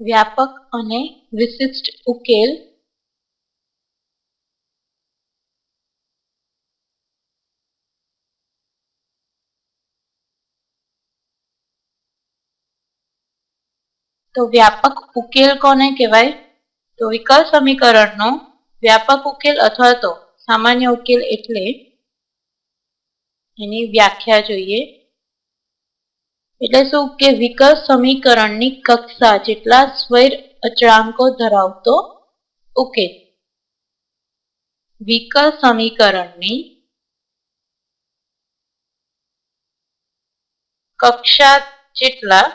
વ્યાપક અને વિશિષ્ટ ઉકેલ તો વ્યાપક ઉકેલ કોને કહેવાય? તો વિકલ સમીકરણનો વ્યાપક ઉકેલ અથવા તો સામાન્ય ઉકેલ એટલે એની વ્યાખ્યા જોઈએ. એટલે શું કે વિકલ સમીકરણની કક્ષા જેટલા સ્વૈર અચળાંકો ધરાવતો? ઉકેલ વિકલ સમીકરણની કક્ષા જેટલા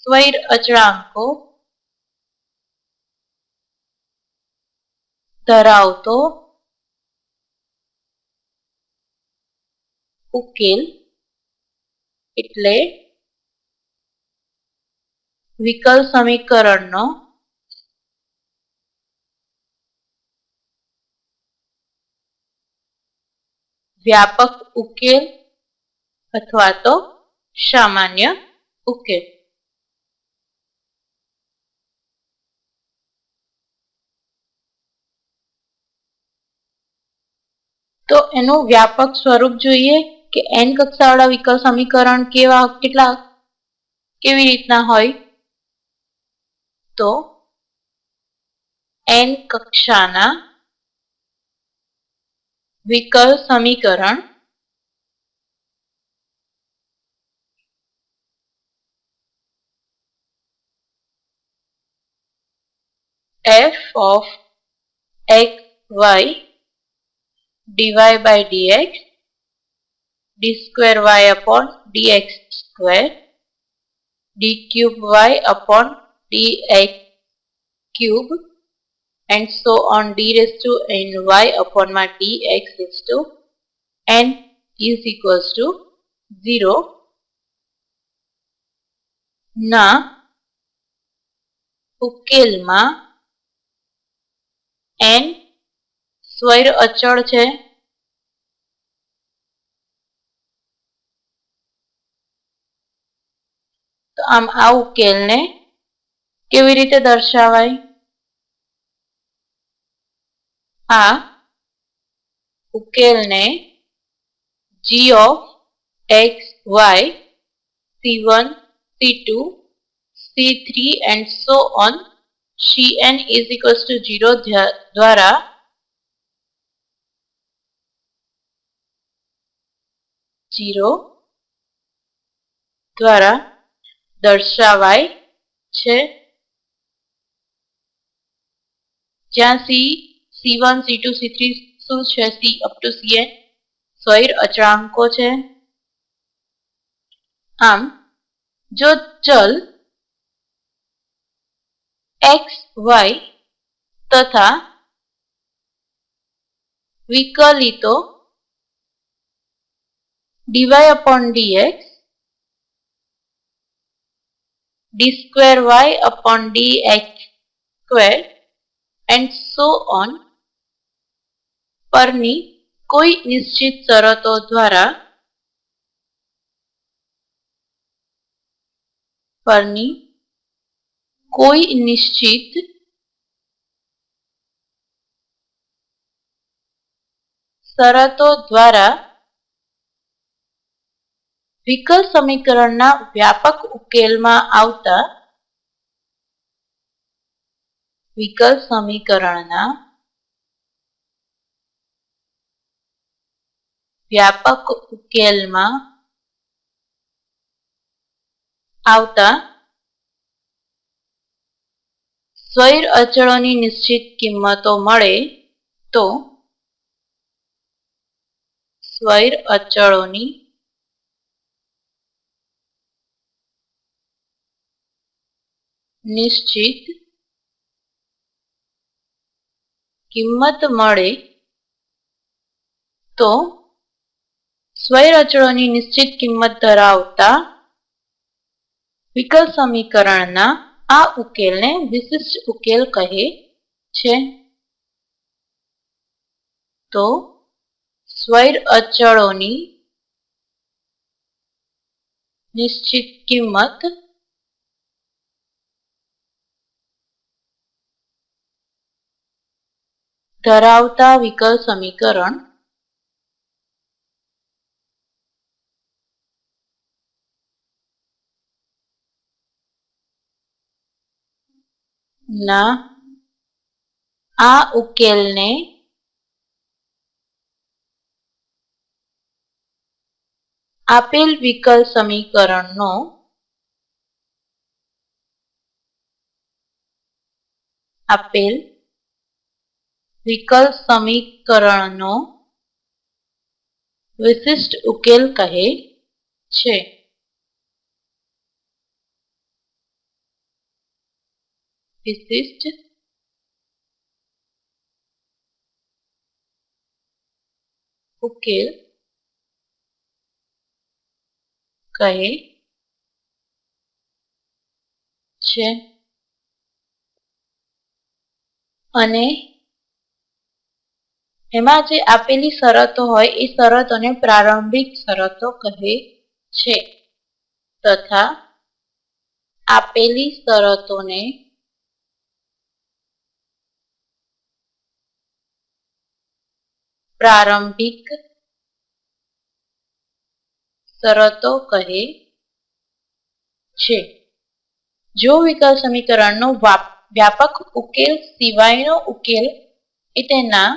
સ્વૈર અચળાંકો ધરાવતો? ઉકેલ એટલે વિકલ સમીકરણનો વ્યાપક ઉકેલ અથવા તો સામાન્ય ઉકેલ. તો એનું વ્યાપક સ્વરૂપ જોઈએ. કે એન કક્ષાવાળા વિકલ સમીકરણ કેવા કેટલા કેવી રીતના હોય? તો એન કક્ષાના વિકલ સમીકરણ f of x, y dy by dx d square y upon dx square d cube y upon dx cube and so on d raised to n y upon my dx is to n is equals to 0 ના ઉકેલમાં n સ્વૈર અચળ છે તો આમ આ ઉકેલને કેવી રીતે દર્શાવાય? આ ઉકેલને g of x y c one c two c three and so on c n is equals to zero દ્વારા જીરો દ્વારા દર્શાવાય છે. જ્યાં c c one c two c three શું છે? C up to c n સ્વૈર અચળાંકો છે. આમ, જો ચલ એક્સ વાય તથા વિકલિતો dy upon dx d square y upon d square and so on પરની કોઈ નિશ્ચિત શરતો દ્વારા પરની કોઈ નિશ્ચિત શરતો દ્વારા વિકલ સમીકરણના વ્યાપક ઉકેલમાં આવતા વિકલ સમીકરણના વ્યાપક ઉકેલમાં આવતા સ્વૈર અચળોની નિશ્ચિત કિંમતો મળે તો સ્વૈર અચળોની નિશ્ચિત કિંમત મળે તો સ્વૈર અચળોની નિશ્ચિત કિંમત ધરાવતા વિકલ સમીકરણના આ ઉકેલને વિશિષ્ટ ઉકેલ કહે છે. તો સ્વૈર અચળોની નિશ્ચિત કિંમત ધરાવતા વિકલ સમીકરણ ના આ ઉકેલને આપેલ વિકલ સમીકરણનો આપેલ વિકલ સમીકરણનો વિશિષ્ટ ઉકેલ કહે છે. વિશિષ્ટ ઉકેલ કહે છે. અને એમાં જે આપેલી શરતો હોય એ શરતોને પ્રારંભિક શરતો કહે છે તથા આપેલી શરતોને પ્રારંભિક શરતો કહે છે. જો વિકલ સમીકરણનો વ્યાપક ઉકેલ સિવાયનો ઉકેલ એ તેના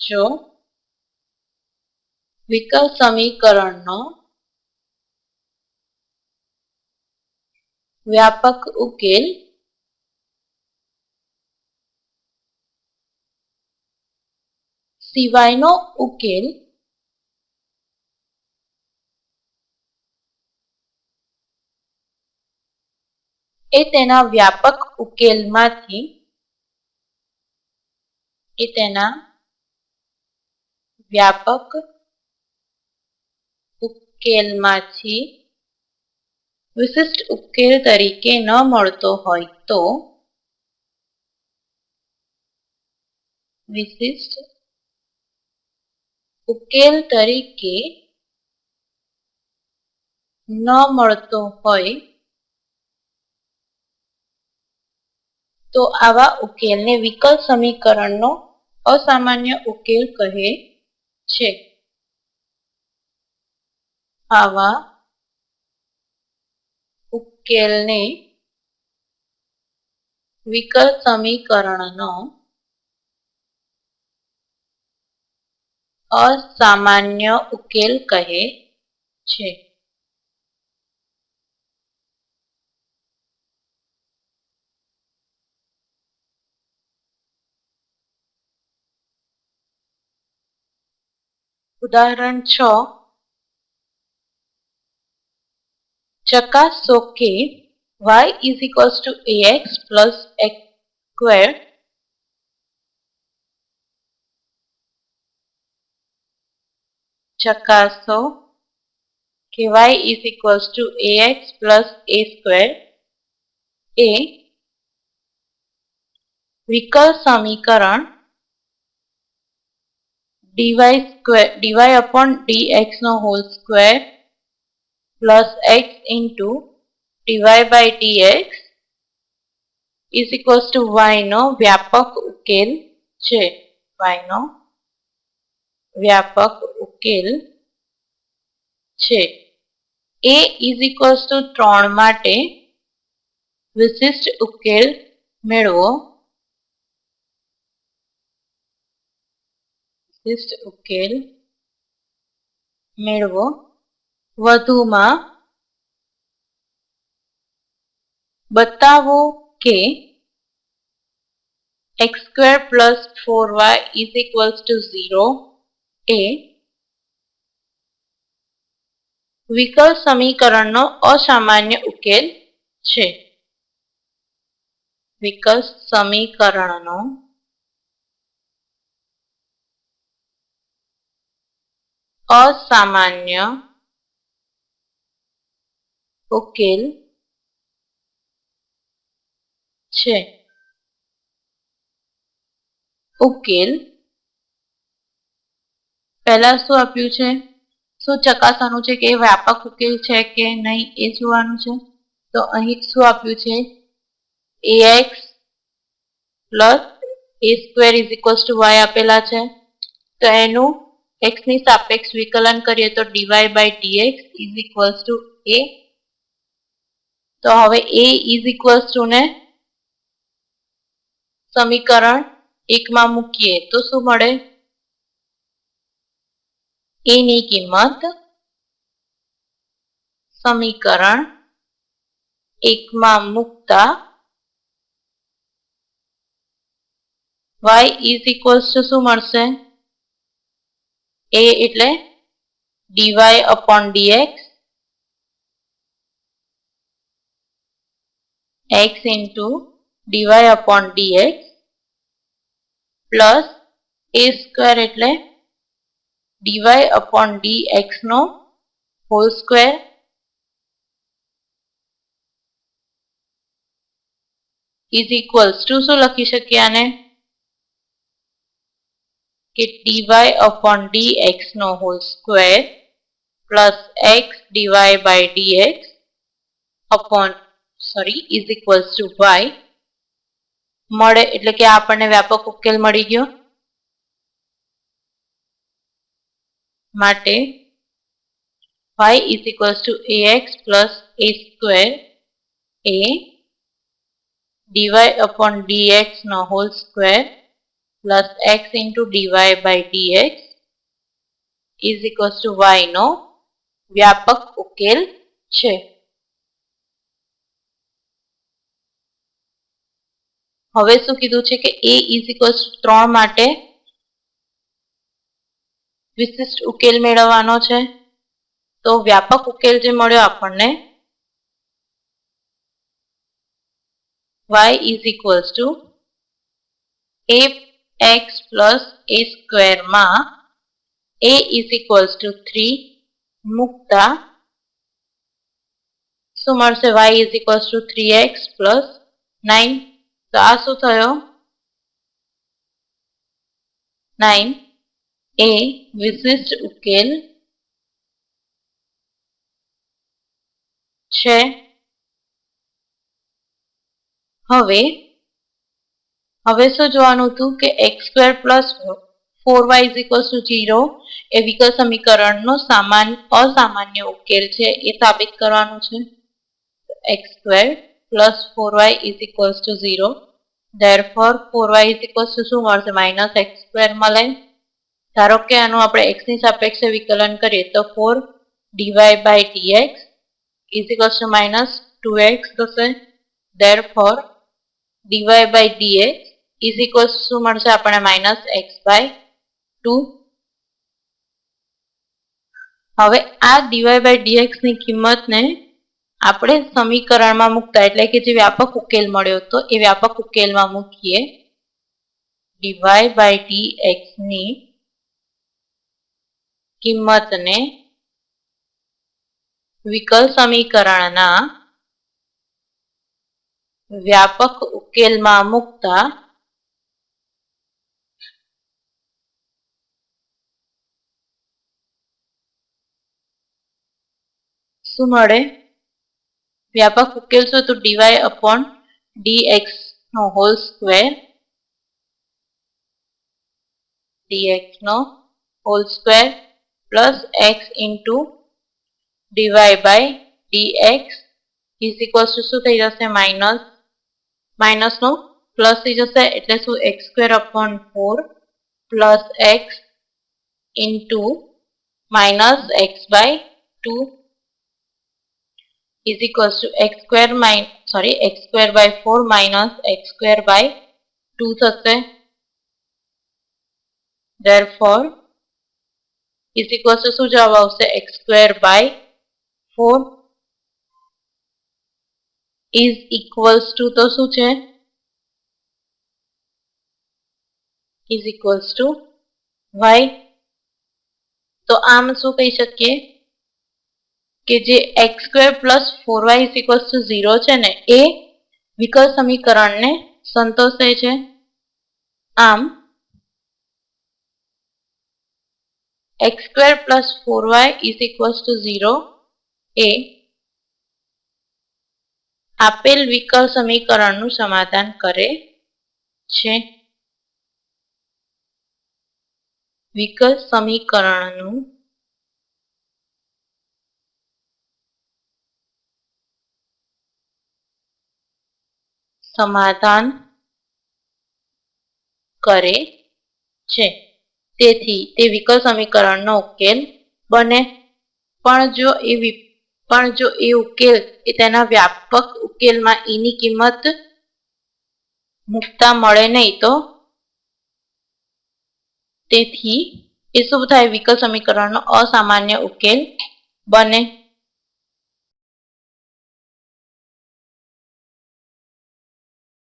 જો વિકલ સમીકરણનો વ્યાપક ઉકેલ સિવાયનો ઉકેલ એ તેના વ્યાપક ઉકેલમાંથી એ તેના વ્યાપક ઉકેલમાંથી વિશિષ્ટ ઉકેલ તરીકે ન મળતો હોય તો વિશિષ્ટ ઉકેલ તરીકે ન મળતો હોય તો આવા ઉકેલને વિકલ સમીકરણનો અસામાન્ય ઉકેલ કહે છે. આવા ઉકેલને વિકલ સમીકરણનો અસામાન્ય ઉકેલ કહે છે. ઉદાહરણ છ ચકાસો કે y is equals to ax plus x square ચકાસો કે y is equals to ax plus a square એ વિકલ સમીકરણ dy square dy upon dx no whole square plus x into dy by dx is equals to y નો વ્યાપક ઉકેલ છે y નો વ્યાપક ઉકેલ છે a is equals to ત્રણ માટે વિશિષ્ટ ઉકેલ મેળવો વિશિષ્ટ ઉકેલ મેળવો. વધુમાં બતાવો કે x square plus four y is equals to zero એ વિકલ સમીકરણનો અસામાન્ય ઉકેલ છે. વિકલ સમીકરણનો અસામાન્ય ઉકેલ છે ઉકેલ પહેલા શું આપ્યું છે શું ચકાસવાનું છે કે એ વ્યાપક ઉકેલ છે કે નહીં એ જોવાનું છે તો અહીં શું આપ્યું છે a x plus a square is equals to y આપેલા છે। તો એનું એક્સની સાપેક્ષ વિકલન કરીએ તો dy by dx is equals to a તો હવે એ ઇઝ ઇક્વલ્સ ટુ ને સમીકરણ એકમાં મૂકીએ તો શું મળે? એની કિંમત સમીકરણ એકમાં મૂકતા y ઇઝ ઇક્વલ્સ ટુ શું મળશે? એ એટલે dy upon dx x into dy upon dx plus a square એટલે DY upon no whole square is equals to શું લખી શકીએ આને? કે dy upon dx no whole square plus x dy by dx upon sorry is equals to y મળે એટલે કે આપણને વ્યાપક ઉકેલ મળી ગયો. માટે y is equals to ax plus a square a dy upon dx no whole square plus x into dy by dx is equals to y નો વ્યાપક ઉકેલ છે. હવે શું કીધું છે કે a is equals to ત્રણ માટે વિશિષ્ટ ઉકેલ મેળવવાનો છે? તો વ્યાપક ઉકેલ જે મળ્યો આપણને y is equals to a x plus a square માં a is equals to 3 મૂકતા શું મળશે y is equals to 3x plus 9 તો આ શું થયો 9 એ વિશિષ્ટ ઉકેલ છે હવે હવે શું જોવાનું હતું કે x square plus four y to zero એ વિકલ સમીકરણનો સામાન્ય, અસામાન્ય ઉકેલ છે, એ સાબિત કરવાનું છે. X square plus four y is equals to zero therefore four y is equals to શું મળશે? માઇનસ એક્સ સ્ક્વેર મળે. ધારો કે આનું આપણે એક્સની સાપેક્ષે વિકલન કરીએ તો four dy by dx is equals to minus two x થશે. Therefore dy by dx is equals શું મળશે? આપણે માઇનસ એક્સ બાય ટુ હવે આ ડીવાય બાય ડીએક્સની આપણે સમીકરણમાં મૂકતા, એટલે કે જે વ્યાપક ઉકેલ મળ્યો હતો, એ વ્યાપક ઉકેલમાં મૂકીએ. ડીવાય બાય ડીએક્સની કિંમતને વિકલ સમીકરણના વ્યાપક ઉકેલમાં મૂકતા શું મળે? વ્યાપક ઉકેલશો તો ડીવાય અપોન ડીએક્સ નો whole square dx no whole square plus x into dy by dx is equals to શું થઈ જશે? માઇનસ માઇનસ નો પ્લસ થઈ જશે. એટલે શું? X square upon four plus x into minus x by two is equals to x square minus sorry x square by 4 minus x square by 2 થશે therefore is equals to શું જવાબ આવશે x square by 4 is equals to તો શું છે is equals to y તો આમ શું કહી શકીએ કે જે x square plus four y equals to zero છે ને, એ વિકલ સમીકરણને સંતોષે છે. આમ x square plus four y is equals to zero એ આપેલ વિકલ સમીકરણનું સમાધાન કરે છે. વિકલ સમીકરણનું સમાધાન કરે છે. તેથી તે વિકલ સમીકરણનો ઉકેલ બને. પણ જો એ પણ જો એ ઉકેલ એ તેના વ્યાપક ઉકેલમાં ઈની કિંમત મૂકતા મળે નહીં તો? તેથી એ શું થાય? વિકલ સમીકરણનો અસામાન્ય ઉકેલ બને.